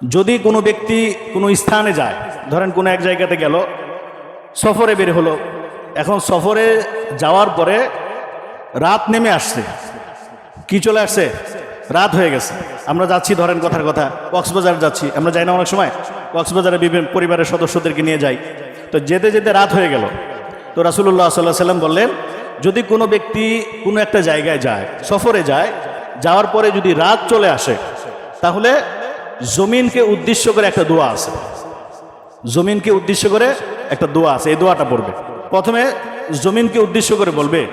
যদি কোনো ব্যক্তি কোনো স্থানে যায়, ধরেন কোনো এক জায়গাতে গেল, সফরে বের হলো, এখন সফরে যাওয়ার পরে রাত নেমে আসছে। কি চলে আসছে? রাত হয়ে গেছে। আমরা যাচ্ছি, ধরেন কথার কথা, কক্সবাজার যাচ্ছি। আমরা যাই না অনেক সময়? কক্সবাজারে বিভিন্ন পরিবারের সদস্যদেরকে নিয়ে যাই। তো যেতে যেতে রাত হয়ে গেল। তো রাসুল্লাহ সাল্লাহ সাল্লাম বললেন, যদি কোনো ব্যক্তি কোনো একটা জায়গায় যায়, সফরে যায়, যাওয়ার পরে যদি রাত চলে আসে, তাহলে জমিনকে উদ্দেশ্য করে একটা দোয়া আছে। জমিনকে উদ্দেশ্য করে একটা দোয়া আছে, এই দোয়াটা পড়বে। প্রথমে জমিনকে উদ্দেশ্য করে বলবে,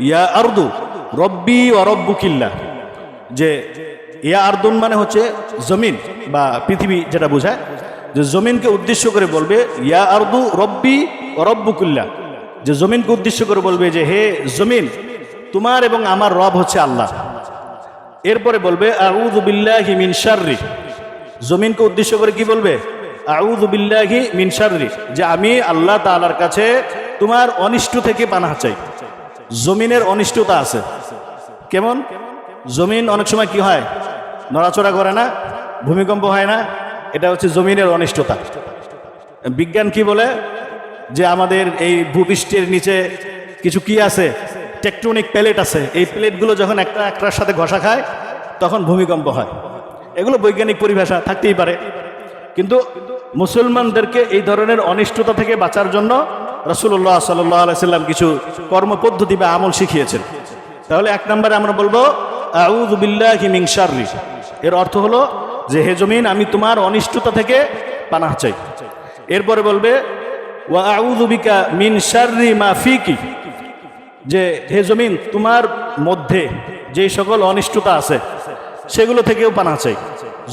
ইয়া আরদু রব্বি অরব্বু কিল্লা যে, ইয়া আর্দুন মানে হচ্ছে জমিন বা পৃথিবী যেটা বোঝায়। যে, জমিনকে উদ্দেশ্য করে বলবে, ইয়া আরদু রব্বি অরব্বু কিল্লা যে, জমিনকে উদ্দেশ্য করে বলবে যে, হে জমিন, তোমার এবং আমার রব হচ্ছে আল্লাহ। এরপরে বলবে, আউযু বিল্লাহি মিন শাররি। জমিনকে উদ্দেশ্য করে কি বলবে? যে আমি আল্লাহ তাআলার কাছে তোমার অনিষ্ট থেকে পানাহ চাই। জমিনের অনিষ্টতা আছে। কেমন? জমিন অনেক সময় কি হয়? নড়াচড়া করে না, ভূমিকম্প হয় না, এটা হচ্ছে জমিনের অনিষ্টতা। বিজ্ঞান কি বলে? যে আমাদের এই ভূপৃষ্ঠের নিচে কিছু কি আছে? টেকটনিক প্লেট আছে। এই প্লেটগুলো যখন একটা একটার সাথে ঘষা খায়, তখন ভূমিকম্প হয়। এগুলো বৈজ্ঞানিক পরিভাষা থাকতেই পারে। কিন্তু মুসলমানদেরকে এই ধরনের অনিষ্টতা থেকে বাঁচার জন্য রসুল্লাহ সাল্লাম কিছু কর্মপদ্ধতি বা আমল শিখিয়েছেন। তাহলে এক নম্বরে আমরা বলব এর অর্থ হলো যে, হে জমিন, আমি তোমার অনিষ্টতা থেকে পানাহ চাই। এরপরে বলবে মিন যে, হে জমিন, তোমার মধ্যে যে সকল অনিষ্টতা আছে সেগুলো থেকেও পানা চাই।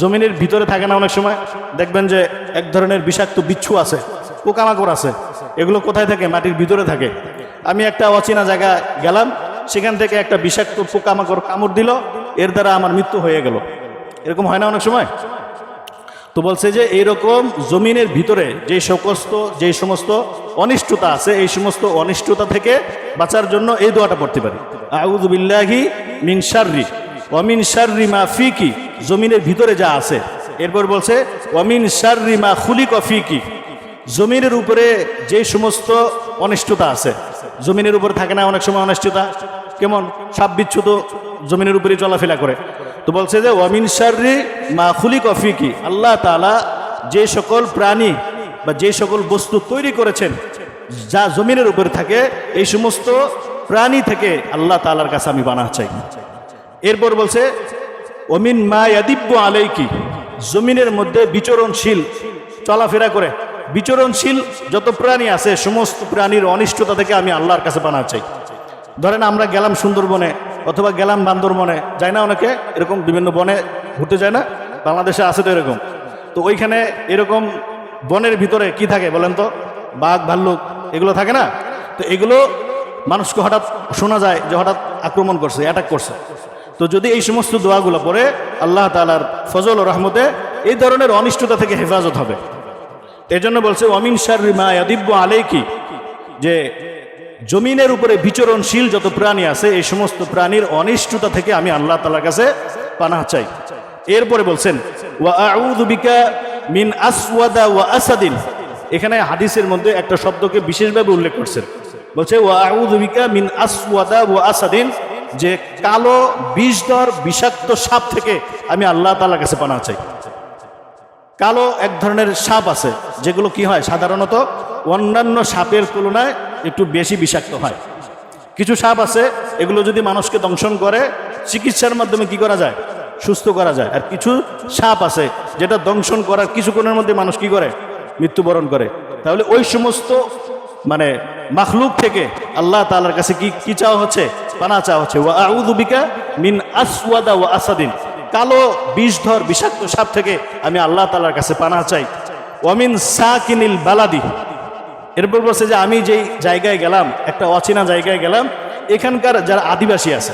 জমিনের ভিতরে থাকে না অনেক সময়। দেখবেন যে এক ধরনের বিষাক্ত বিচ্ছু আছে, পোকামাকড় আছে, এগুলো কোথায় থাকে? মাটির ভিতরে থাকে। আমি একটা অচেনা জায়গা গেলাম, সেখান থেকে একটা বিষাক্ত পোকামাকড় কামড় দিল, এর দ্বারা আমার মৃত্যু হয়ে গেল। এরকম হয় না অনেক সময়? তো বলছে যে এইরকম জমিনের ভিতরে যে সমস্ত যে সমস্ত অনিষ্টতা আছে, এই সমস্ত অনিষ্টতা থেকে বাঁচার জন্য এই দোয়াটা পড়তে পারি। আউদুবিল্লাহি মিন শাররি। অমিন শাররি মা ফিকি, জমিনের ভিতরে যা আছে। এরপর বলছে অমিন শাররি মা খুলিক ফিকি, জমিনের উপরে যে সমস্ত অনিষ্টতা আছে। জমিনের উপরে থাকে না অনেক সময় অনিষ্টতা। কেমন? সাপ বিচ্ছু তো জমিনের উপরে চলাফেরা করে। তো বলছে যে, ওয়ামিন শাররি মা খুলি কফিকি আল্লাহ তালা যে সকল প্রাণী বা যে সকল বস্তু তৈরি করেছেন, যা জমিনের উপরে থাকে, এই সমস্ত প্রাণী থেকে আল্লাহ তালার কাছে আমি বানা চাই। এরপর বলছে অমিন মা ইয়াদিব্য আলাইকি জমিনের মধ্যে বিচরণশীল, চলাফেরা করে। বিচরণশীল যত প্রাণী আছে, সমস্ত প্রাণীর অনিষ্টতা থেকে আমি আল্লাহর কাছে বানা চাই। ধরেন আমরা গেলাম সুন্দরবনে অথবা গেলাম বান্দরবনে, যায় না অনেকে? এরকম বিভিন্ন বনে ঘুরতে যায় না? বাংলাদেশে আছে তো এরকম। তো ওইখানে এরকম বনের ভিতরে কি থাকে বলেন তো? বাঘ, ভাল্লুক, এগুলো থাকে না? তো এগুলো মানুষকে হঠাৎ শোনা যায় যে হঠাৎ আক্রমণ করছে অ্যাটাক করছে। তো যদি এই সমস্ত দোয়াগুলো পড়ে, আল্লাহ তালার ফজল ও রহমতে এই ধরনের অনিষ্টতা থেকে হেফাজত হবে। এই জন্য বলছে অমিন শার রিমা আদিব্য আলেকি যে জমিনের উপরে বিচরণশীল যত প্রাণী আছে, এই সমস্ত প্রাণীর অনিষ্টতা থেকে আমি আল্লাহ তালার কাছে পানাহ চাই। এরপরে বলছেন মিন আসওয়াদা ওয়া আসাদিন এখানে হাদিসের মধ্যে একটা শব্দকে বিশেষভাবে উল্লেখ করছেন বলছে, ওয়া আউযু বিকা মিন আসওয়াদা ওয়া আসাদিন যে কালো বিষধর বিষাক্ত সাপ থেকে আমি আল্লাহ তাআলার কাছে পানাহ চাই। কালো এক ধরনের সাপ আছে, যেগুলো কি হয়? সাধারণত অন্যান্য সাপের তুলনায় একটু বেশি বিষাক্ত হয়। কিছু সাপ আছে, এগুলো যদি মানুষকে দংশন করে, চিকিৎসার মাধ্যমে কি করা যায়? সুস্থ করা যায়। আর কিছু সাপ আছে, যেটা দংশন করার কিছুক্ষণের মধ্যে মানুষ কি করে? মৃত্যুবরণ করে। তাহলে ওই সমস্ত মানে মাখলুক থেকে আল্লাহ তালার কাছে কি কি চাওয়া হচ্ছে? পানা চাওয়া হচ্ছে। ওয়া আউযু বিকা মিন আসওয়াদা ওয়া আসাদিন। কালো বিষধর বিষাক্ত সাপ থেকে আমি আল্লাহ তালার কাছে পানা চাই। ওয়ামিন সাকিনিল বালাদি। এরপর বলছে যে আমি যেই জায়গায় গেলাম, একটা অচেনা জায়গায় গেলাম, এখানকার যারা আদিবাসী আছে,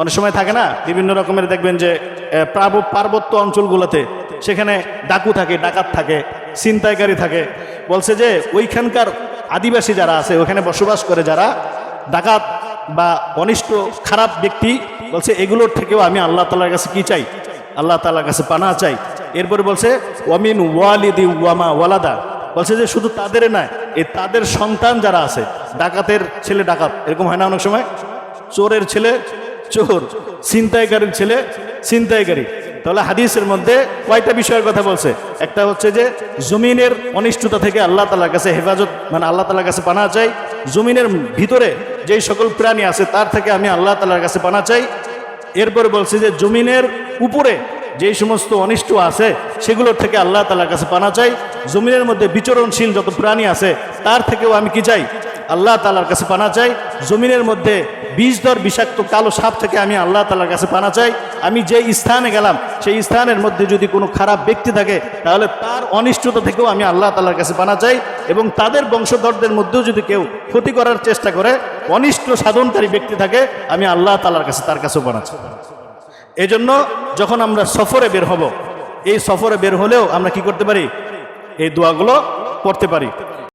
অনেক সময় থাকে না, বিভিন্ন রকমের দেখবেন যে পার্বত্য অঞ্চলগুলোতে সেখানে ডাকু থাকে, ডাকাত থাকে, ছিনতাইকারী থাকে। বলছে যে ওইখানকার আদিবাসী যারা আছে, ওখানে বসবাস করে যারা ডাকাত বা অনিষ্ট, খারাপ ব্যক্তি বলছে, এগুলোর থেকেও আমি আল্লাহ তালার কাছে কি চাই? আল্লাহ তালার কাছে পানা চাই। এরপরে বলছে, ওয়ামিন ওয়ালিদি ওয়ামা ওয়ালাদা। বলছে যে, শুধু তাদের নয় এই তাদের সন্তান যারা আছে, ডাকাতের ছেলে ডাকাত, এরকম হয় না অনেক সময়? চোরের ছেলে, চোর, ছিনতাইকারীর ছেলে, ছিনতাইকারী। তাহলে হাদিসের মধ্যে কয়টা বিষয়ের কথা বলছে? একটা হচ্ছে যে, জমিনের অনিষ্টতা থেকে আল্লাহ তালার কাছে হেফাজত মানে আল্লাহ তালার কাছে পানা চাই। জমিনের ভিতরে যেই সকল প্রাণী আছে, তার থেকে আমি আল্লাহ তালার কাছে পানা চাই। এরপরে বলছে যে, জমিনের উপরে যেই সমস্ত অনিষ্ট আছে, সেগুলোর থেকে আল্লাহ তালার কাছে পানা চাই। জমিনের মধ্যে বিচরণশীল যত প্রাণী আছে, তার থেকেও আমি কি চাই? আল্লাহ তালার কাছে পানা চাই। জমিনের মধ্যে বিষধর বিষাক্ত কালো সাপ থেকে আমি আল্লাহ তালার কাছে পানা চাই। আমি যে স্থানে গেলাম, সেই স্থানের মধ্যে যদি কোনো খারাপ ব্যক্তি থাকে, তাহলে তার অনিষ্টতা থেকেও আমি আল্লাহ তালার কাছে পানা চাই এবং তাদের বংশধরদের মধ্যেও যদি কেউ ক্ষতি করার চেষ্টা করে, অনিষ্ট সাধনকারী ব্যক্তি থাকে, আমি আল্লাহ তালার কাছে তার কাছেও পানা চাই। এজন্য যখন আমরা সফরে বের হব, এই সফরে বের হলেও আমরা কি করতে পারি? এই দোয়াগুলো পড়তে পারি।